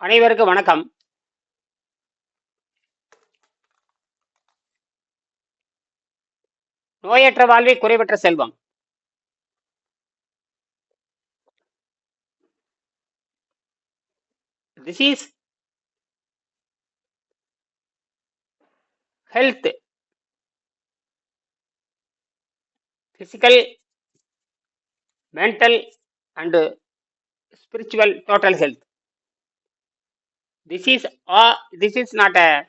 அனைவருக்கும் வணக்கம் நோயற்ற வாழ்வை குறைவற்ற செல்வம் this is health physical mental and spiritual total health this is uh, this is not a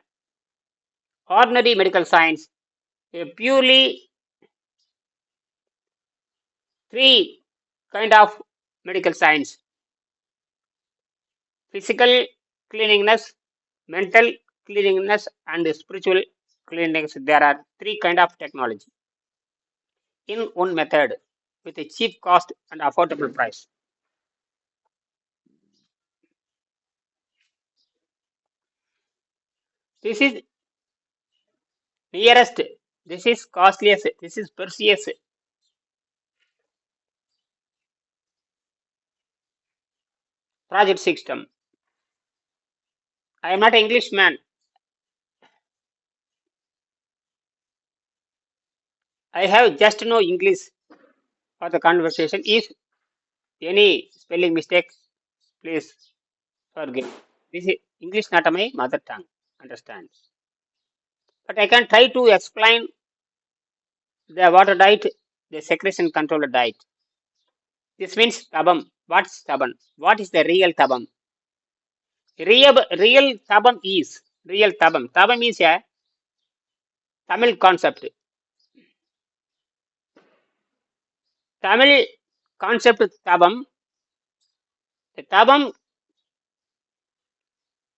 ordinary medical science. A purely three kind of medical science. Physical cleanliness mental cleanliness and spiritual cleanliness. There are three kind of technology in one method with a cheap cost and affordable price this is nearest. This is costliest. This is precious. Project system. I am not an englishman. I have just no english for the conversation. If any spelling mistake please forgive. This is english not my mother tongue understand but i can try to explain the water diet the secretion control diet. This means tabam. What's tabam? What is the real tabam? Real real tabam is real tabam. Tabam is a tamil concept. Tamil concept tabam. The tabam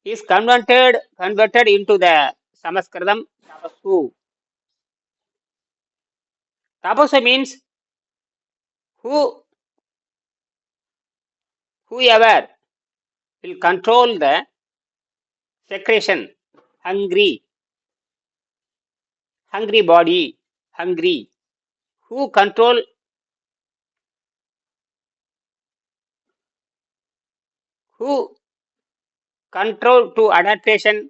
is converted converted into the Sanskritam tapasu. Tapasu means who whoever will control the secretion, hungry, hungry body, hungry. Who control who control to adaptation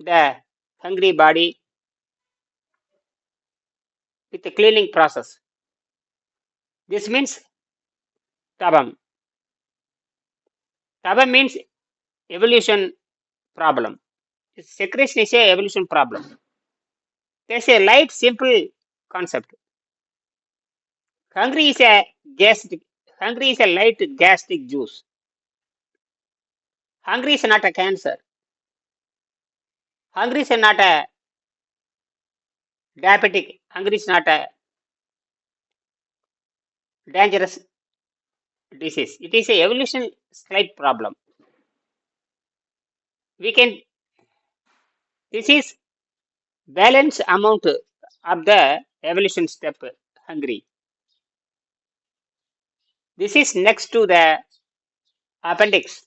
the hungry body with the cleaning process. This means tabam. Tabam means evolution problem. Secretion is a evolution problem. There's a light, simple concept. Hungry is a gastric. Hungry is a light gastric juice. Hungry is not a cancer. Hungry is not a diabetic. Hungry is not a dangerous disease. It is a evolution slight problem. We can. This is balance amount of the evolution step. Hungry. This is next to the appendix.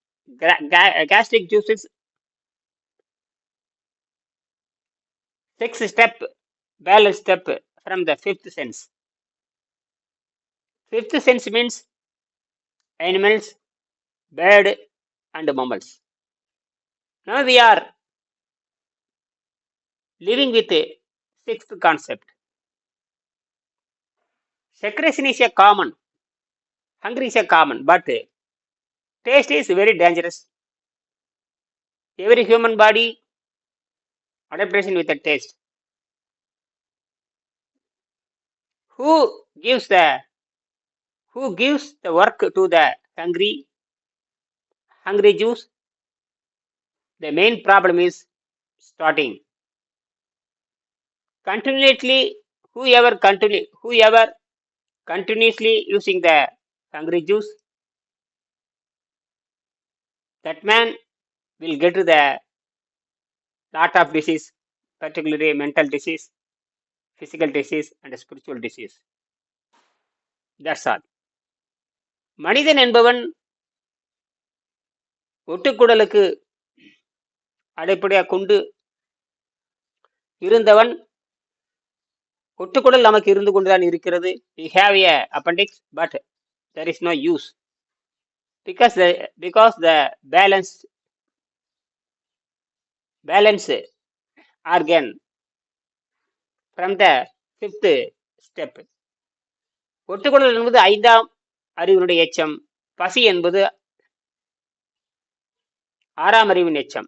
ga- uh, gastric juices. Sixth step balance step from the fifth sense. Fifth sense means animals bird and mammals. Now we are living with a sixth concept. Secretion is a common hunger is a common but taste is very dangerous. Every human body adaptation with a taste. Who gives the who gives the work to the hungry hungry juice? The main problem is starting. Continuously whoever continue whoever continuously using the hungry juice that man will get to the lot of disease, particularly mental disease, physical disease, and spiritual disease. That's all. மனிதன் என்பவன் ஒட்டுக்குடலுக்கு அடிப்படையாக கொண்டு இருந்தவன் ஒட்டுக்குடல் நமக்கு இருந்து கொண்டுதான் இருக்கிறது we have a appendix but there is no use because the because the balance balance organ from the fifth step. ஒட்டுக்குடல் என்பது ஐந்தாம் அறிவினுடைய எச்சம். பசி என்பது ஆறாம் அறிவின் எச்சம்.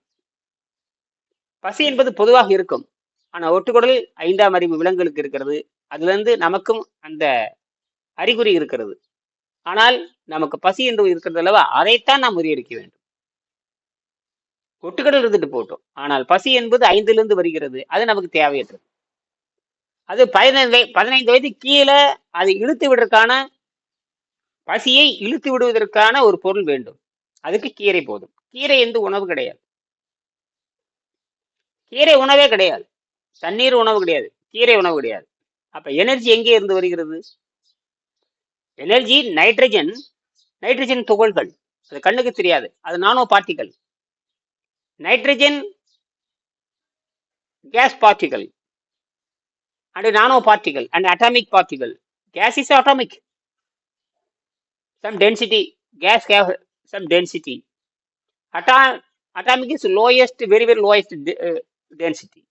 பசி என்பது பொதுவாக இருக்கும். ஆனா ஒட்டுக்குடல் ஐந்தாம் அறிவு விலங்குகளுக்கு இருக்கிறது. அதுல இருந்து நமக்கும் அந்த அறிகுறி இருக்கிறது. ஆனால் நமக்கு பசி என்று இருக்கிறது அல்லவா? அதைத்தான் நாம் முறியடிக்க வேண்டும். ஒட்டுக்கடல் இருந்துட்டு போட்டோம். ஆனால் பசி என்பது ஐந்திலிருந்து வருகிறது. அது நமக்கு தேவையற்றது. அது பதினைந்து பதினைந்து வயது கீழே அதை இழுத்து விடுறதுக்கான பசியை இழுத்து விடுவதற்கான ஒரு பொருள் வேண்டும். அதுக்கு கீரை போதும். கீரை எந்த உணவு கிடையாது. கீரை உணவே கிடையாது. தண்ணீர் உணவு கிடையாது. கீரை உணவு கிடையாது. அப்ப எனர்ஜி எங்கே இருந்து வருகிறது? எனர்ஜி நைட்ரஜன் நைட்ரஜன் துகள்கள் அது கண்ணுக்கு தெரியாது அது nano particles nitrogen gas பார்ட்டிகள் and nano particle and atomic particle. Gas is atomic. Some density. Gas have some density. Atom, atomic is lowest, very very lowest de- uh, density.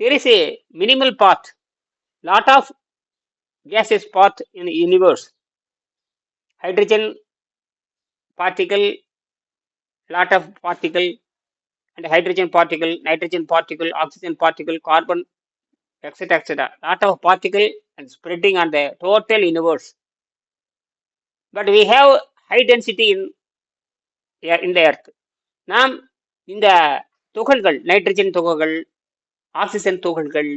There is a minimal part. Lot of gases part in the universe. Hydrogen particle, lot of particle, and hydrogen particle, nitrogen particle, oxygen particle, carbon etc etc lot of particle and spreading on the total universe but we have high density in yeah, in the earth நாம் இந்த துகள்கள் nitrogen துகள்கள் oxygen துகள்கள்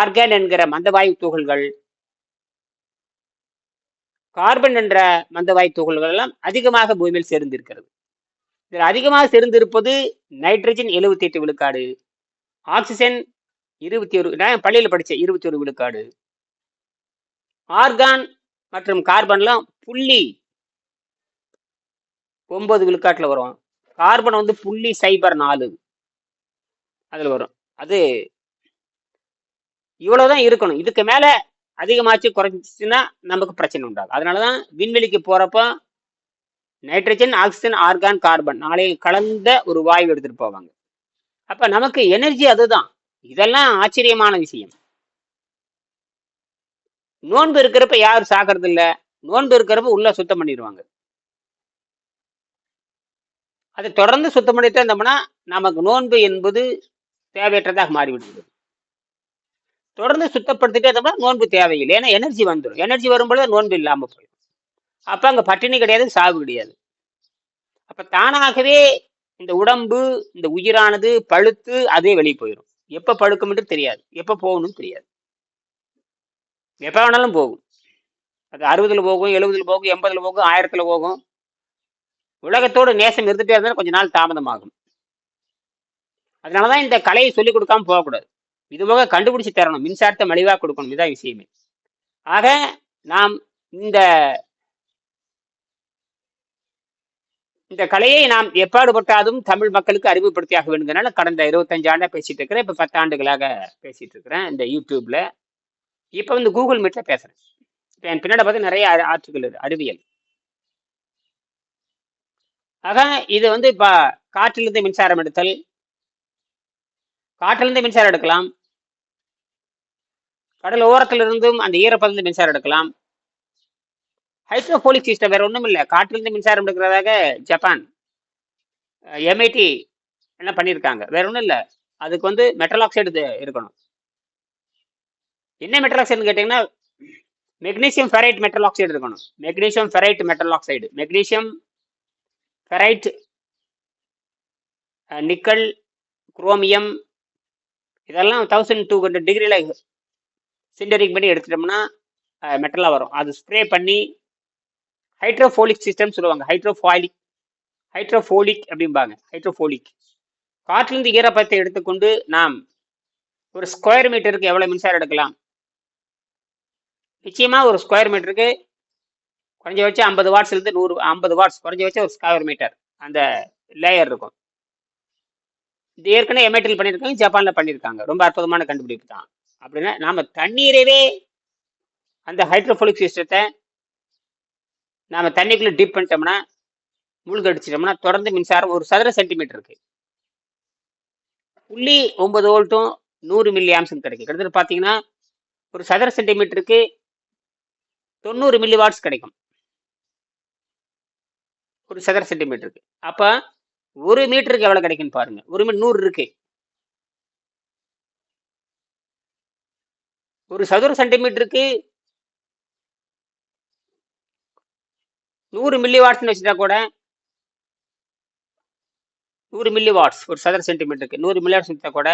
argon என்கிற மந்தவாயு துகள்கள் carbon என்ற மந்தவாயு துகள்கள் எல்லாம் அதிகமாக பூமியில் சேர்ந்திருக்கிறது. இதில் அதிகமாக சேர்ந்திருப்பது நைட்ரஜன் 78 எட்டு விழுக்காடு ஆக்சிஜன் இருபத்தி ஒரு நான் பள்ளியில் படித்தேன் இருபத்தி ஒரு விழுக்காடு. ஆர்கான் மற்றும் கார்பன்லாம் புள்ளி ஒன்பது விழுக்காட்டில் வரும். கார்பன் வந்து புள்ளி சைபர் நாலு. அதில் வரும். அது இவ்வளவுதான் இருக்கணும். இதுக்கு மேல அதிகமாச்சு குறைஞ்சிச்சுன்னா நமக்கு பிரச்சனை உண்டாகும். அதனாலதான் விண்வெளிக்கு போறப்ப நைட்ரஜன் ஆக்சிஜன் ஆர்கான் கார்பன் நாளையும் கலந்த ஒரு வாயு எடுத்துட்டு போவாங்க. அப்ப நமக்கு எனர்ஜி அதுதான். இதெல்லாம் ஆச்சரியமான விஷயம். நோன்பு இருக்கிறப்ப யாரும் சாகிறது இல்ல. நோன்பு இருக்கிறப்ப உள்ள சுத்தம் பண்ணிடுவாங்க. அதை தொடர்ந்து சுத்தம் பண்ணிட்டு இருந்தோம்னா நமக்கு நோன்பு என்பது தேவையற்றதாக மாறிவிடுகிறது. தொடர்ந்து சுத்தப்படுத்திட்டே இருந்தோம்னா நோன்பு தேவையில்லை. ஏன்னா எனர்ஜி வந்துடும் எனர்ஜி வரும்பொழுது நோன்பு இல்லாமல் போயிடும். அப்போ அங்க பட்டினி கிடையாது சாவு கிடையாது. அப்ப தானாகவே இந்த உடம்பு இந்த உயிரானது பழுத்து அதே வெளியே போயிடும் எப்போ பழுக்கும் என்று தெரியாது. எப்போ போகணும்னு தெரியாது. எப்போ வேணாலும் போகும். அது அறுபதுல போகும் எழுபதுல போகும் எண்பதுல போகும் ஆயிரத்துல போகும். உலகத்தோடு நேசம் இருந்துகிட்டே இருந்தாலும் கொஞ்ச நாள் தாமதமாகும். அதனாலதான் இந்த கலையை சொல்லிக் கொடுக்காம போகக்கூடாது. இதுபோக கண்டுபிடிச்சு தரணும். மின்சாரத்தை மலிவாக கொடுக்கணும். இதான் விஷயமே. ஆக நாம் இந்த இந்த கலையை நாம் எப்பாடுபட்டாலும் தமிழ் மக்களுக்கு அறிமுகப்படுத்தியாக வேண்டுங்கிறனால கடந்த இருபத்தஞ்சு ஆண்டாக பேசிட்டு இருக்கிறேன். இப்ப பத்தாண்டுகளாக பேசிட்டு இருக்கிறேன் இந்த யூடியூப்ல. இப்ப வந்து கூகுள் மீட்ல பேசுறேன். இப்ப என் பின்னாடி பார்த்து நிறைய ஆற்றுகள் அறிவியல். ஆக இது வந்து இப்ப காற்றிலிருந்து மின்சாரம் எடுத்தல். காற்றிலிருந்து மின்சாரம் எடுக்கலாம். கடல் ஓரத்திலிருந்தும் அந்த ஈரப்பதந்து மின்சாரம் எடுக்கலாம். ஹைட்ரோபோலிக் சிஸ்டம் வேற ஒன்றும் இல்லை. காற்றிலிருந்து மின்சாரம் எடுக்கிறதாக ஜப்பான் எம்ஐடி என்ன பண்ணியிருக்காங்க? வேற ஒன்றும் இல்லை. அதுக்கு வந்து மெட்டல் ஆக்சைடு இருக்கணும். என்ன மெட்டல் ஆக்சைடுன்னு கேட்டீங்கன்னா மெக்னீசியம் ஃபெரைட் மெட்டல் ஆக்சைடு இருக்கணும். Magnesium ferrite metal oxide magnesium ferrite nickel chromium இதெல்லாம் தௌசண்ட் டூ ஹண்ட்ரட் டிகிரியில் சிண்டரிங் பண்ணி எடுத்துட்டோம்னா மெட்டலாக வரும். அது ஸ்ப்ரே பண்ணி ஹைட்ரோஃபோலிக் சிஸ்டம் சொல்லுவாங்க. ஹைட்ரோஃபாலிக் ஹைட்ரோஃபோலிக் அப்படிம்பாங்க. ஹைட்ரோஃபோலிக் காற்றிலிருந்து ஈரப்பதத்தை எடுத்துக்கொண்டு நாம் ஒரு ஸ்கொயர் மீட்டருக்கு எவ்வளோ மின்சாரம் எடுக்கலாம்? நிச்சயமாக ஒரு ஸ்கொயர் மீட்டருக்கு குறைஞ்சபட்சம் ஐம்பது வாட்ஸ்லேருந்து நூறு ஐம்பது வாட்ஸ் குறைஞ்சபட்சம் ஒரு ஸ்கொயர் மீட்டர் அந்த லேயர் இருக்கும். இது ஏற்கனவே எம்ஐடியில் பண்ணியிருக்காங்க ஜப்பானில் பண்ணியிருக்காங்க. ரொம்ப அற்புதமான கண்டுபிடிப்பு தான். அப்படின்னா நாம தண்ணீரவே அந்த ஹைட்ரோஃபோலிக் சிஸ்டத்தை நாம தண்ணிக்குள்ள டீப் பண்ணிட்டோம்னா மூழ்கடிச்சிட்டோம்னா தொடர்ந்து மின்சாரம் ஒரு சதுர சென்டிமீட்டர் இருக்கு. புள்ளி ஒன்பது வோல்ட்டும் நூறு மில்லி கிடைக்கும். கிட்டத்தட்ட பார்த்தீங்கன்னா ஒரு சதுர சென்டிமீட்டருக்கு தொண்ணூறு மில்லி வாட்ஸ் கிடைக்கும். ஒரு சதுர சென்டிமீட்டருக்கு அப்போ ஒரு மீட்டருக்கு எவ்வளோ கிடைக்குன்னு பாருங்க. ஒரு மீட்டர் நூறு இருக்கு. ஒரு சதுர சென்டிமீட்டருக்கு நூறு மில்லி வாட்ஸ்னு வச்சுட்டா கூட நூறு மில்லி வாட்ஸ் ஒரு சதுர சென்டிமீட்டருக்கு நூறு மில்லி வாட்ஸ் வச்சுட்டா கூட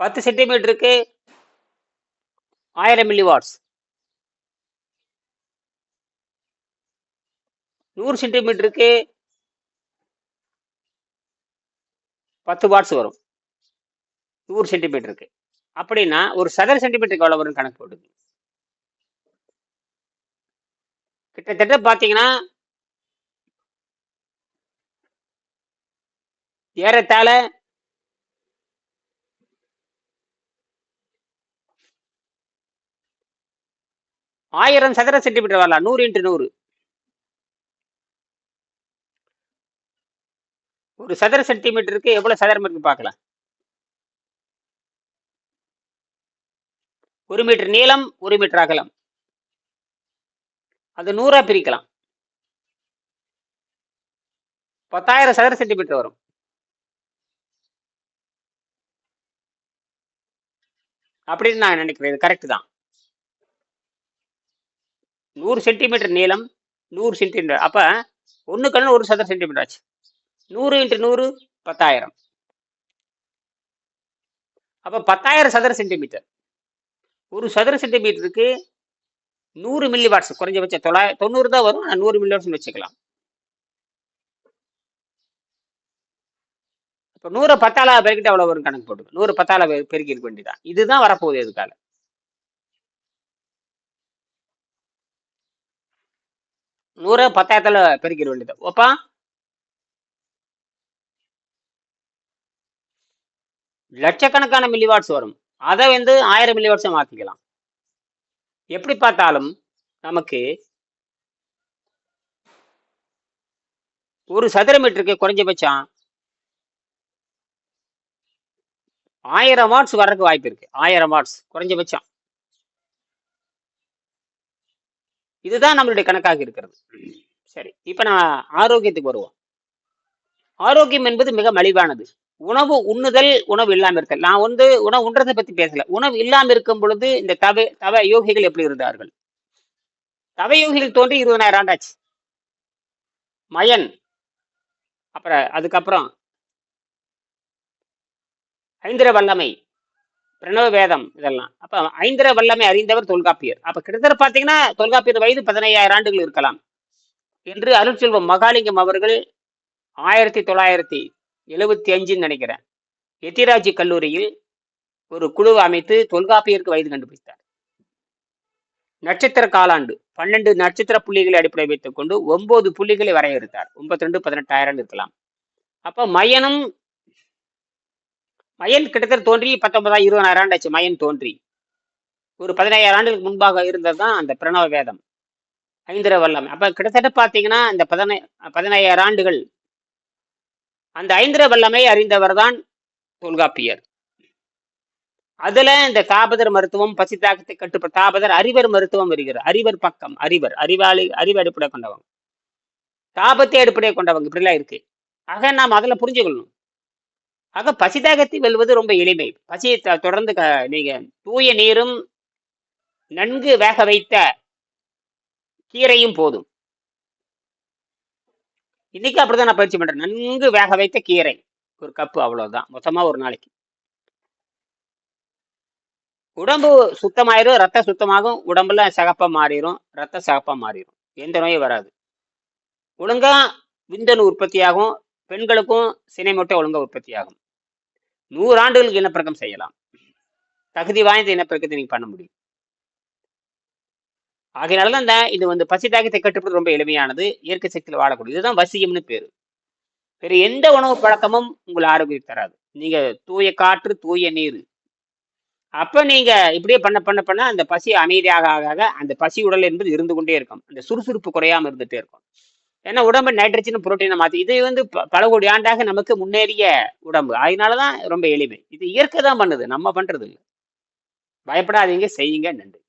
பத்து சென்டிமீட்டருக்கு ஆயிரம் மில்லி வாட்ஸ். நூறு சென்டிமீட்டருக்கு பத்து வாட்ஸ் வரும். நூறு சென்டிமீட்டருக்கு. அப்படின்னா ஒரு சதுர சென்டிமீட்டருக்கு எவ்வளவு வரும் கணக்கு போடுது கிட்டத்தட்ட பார்த்தீங்கன்னா ஏறத்தாழ ஆயிரம் சதுர சென்டிமீட்டர் வரலாம். நூறு இன்ட்டு நூறு. ஒரு சதுர சென்டிமீட்டருக்கு எவ்வளவு சதுரம் இருக்கு பார்க்கலாம் ஒரு மீட்டர் நீளம் ஒரு மீட்டர் அகலம். அது நூறா பிரிக்கலாம். பத்தாயிரம் சதுர சென்டிமீட்டர் வரும். அப்படின்னு நான் நினைக்கிறேன். இது கரெக்ட் தான். நூறு சென்டிமீட்டர் நீளம் நூறு சென்டிமீட்டர். அப்ப ஒண்ணுக்கு ஒரு சதுர சென்டிமீட்டர் ஆச்சு. நூறு இன்ட்டு நூறு பத்தாயிரம். அப்ப பத்தாயிரம் சதுர சென்டிமீட்டர். ஒரு சதுர சென்டிமீட்டருக்கு நூறு மில்லி வாட்ஸ் குறைஞ்சபட்சம் தொள்ளாயிரம் தொண்ணூறு தான் வரும் நான் நூறு மில்லி வாட்ஸ்னு வச்சுக்கலாம். இப்போ நூறு பத்தால பெருக்கிட்டு அவ்வளோ வரும் கணக்கு போட்டு நூறு பத்தால பெருக்கி இருக்க வேண்டியதான் இதுதான் வரப்போகுது இதுக்கால நூறு பத்தாயிரத்துல பெருக்கிட வேண்டியது ஓப்பா லட்சக்கணக்கான மில்லி வாட்ஸ் வரும். அதை வந்து ஆயிரம் மில்லி வருஷம் மாத்திக்கலாம். எப்படி பார்த்தாலும் நமக்கு ஒரு சதுர மீட்டருக்கு குறைஞ்சபட்சம் ஆயிரம் வாட்ஸ் வர்றதுக்கு வாய்ப்பு இருக்கு. ஆயிரம் வாட்ஸ் குறைஞ்சபட்சம். இதுதான் நம்மளுடைய கணக்காக இருக்கிறது. சரி இப்ப நான் ஆரோக்கியத்துக்கு வருவோம். ஆரோக்கியம் என்பது மிக மலிவானது. உணவு உண்ணுதல் உணவு இல்லாமல் இருத்தல். நான் வந்து உணவு உண்றதை பத்தி பேசல. உணவு இல்லாமல் இருக்கும் பொழுது இந்த தவ தவ யோகிகள் எப்படி இருந்தார்கள்? தவ யோகிகள் தோன்றி இருபதாயிரம் ஆண்டாச்சு. மயன் அப்புறம் அதுக்கப்புறம் ஐந்திர வல்லமை பிரணவ வேதம் இதெல்லாம். அப்ப ஐந்திர வல்லமை அறிந்தவர் தொல்காப்பியர். அப்ப கிட்டத்தட்ட பாத்தீங்கன்னா தொல்காப்பியர் வயது பதினையாயிரம் ஆண்டுகள் இருக்கலாம். என்று அருள்செல்வம் மகாலிங்கம் அவர்கள் ஆயிரத்தி தொள்ளாயிரத்தி எழுபத்தி அஞ்சுன்னு நினைக்கிறேன். எத்திராஜி கல்லூரியில் ஒரு குழு அமைத்து தொல்காப்பியருக்கு வயது கண்டுபிடித்தார். நட்சத்திர காலாண்டு பன்னெண்டு நட்சத்திர புள்ளிகளை அடிப்படை வைத்துக் கொண்டு ஒன்பது புள்ளிகளை வரையறுத்தார். ஒன்பத்தி ரெண்டு பதினெட்டாயிரம் இருக்கலாம். அப்ப மயனும் மயன் கிட்டத்தட்ட தோன்றி பத்தொன்பதாயிரம் இருபதாயிரம் ஆண்டு ஆச்சு மயன் தோன்றி. ஒரு பதினாயிரம் ஆண்டுகளுக்கு முன்பாக இருந்தது தான் அந்த பிரணவ வேதம். ஐந்திர வல்லம் அப்ப கிட்டத்தட்ட பாத்தீங்கன்னா இந்த பதினை பதினாயிரம் ஆண்டுகள் அந்த ஐந்திர வல்லமை அறிந்தவர் தான் தொல்காப்பியர். அதுல இந்த தாபதர் மருத்துவம் பசி கட்டுப்ப தாபதர் அறிவர் மருத்துவம் வருகிறார். அறிவர் பக்கம் அறிவர் அறிவாளி அறிவு அடிப்படை கொண்டவங்க. தாபத்தை அடிப்படையை கொண்டவங்க இப்படிலாம் இருக்கு. ஆக நாம் அதில் புரிஞ்சுக்கணும். ஆக பசிதாகத்தை வெல்வது ரொம்ப எளிமை. பசியை தொடர்ந்து க- நீங்க தூய நீரும் நன்கு வேக வைத்த கீரையும் போதும். இன்னைக்கு அப்படிதான் நான் பயிற்சி பண்றேன். நன்கு வேக வைத்த கீரை. ஒரு கப்பு அவ்வளவுதான். மொத்தமா ஒரு நாளைக்கு. உடம்பு சுத்தமாயிரும் ரத்த சுத்தமாகும். உடம்புல சகப்பா மாறிடும் ரத்த சகப்பா மாறிடும் எந்த நோயும் வராது. ஒழுங்கா விந்தணு உற்பத்தியாகும். பெண்களுக்கும் சினை முட்டை ஒழுங்கா உற்பத்தி ஆகும் நூறு ஆண்டுகளுக்கு இனப்பெருக்கம் செய்யலாம். தகுதி வாய்ந்த இனப்பெருக்கத்தை நீங்க பண்ண முடியும். ஆகையினாலதான் இந்த இது வந்து பசி தாக்கத்தை கட்டுப்படுறது ரொம்ப எளிமையானது. இயற்கை சக்தியில் வாழக்கூடிய இதுதான் வசியம்னு பேர். வேறு எந்த உணவு பழக்கமும் உங்களை ஆரோக்கியம் தராது. நீங்க தூய காற்று தூய நீர். அப்ப நீங்க இப்படியே பண்ண பண்ண பண்ண அந்த பசி அமைதியாக ஆக ஆக அந்த பசி உடல் என்பது இருந்து கொண்டே இருக்கும். அந்த சுறுசுறுப்பு குறையாம இருந்துட்டே இருக்கும். ஏன்னா உடம்பு நைட்ரஜன் புரோட்டீனை மாற்றி இது வந்து பல கோடி ஆண்டாக நமக்கு முன்னேறிய உடம்பு. அதனாலதான் ரொம்ப எளிமை. இது இயற்கை தான் பண்ணுது. நம்ம பண்றது இல்லை பயப்படாதீங்க. செய்யுங்க. நன்றி.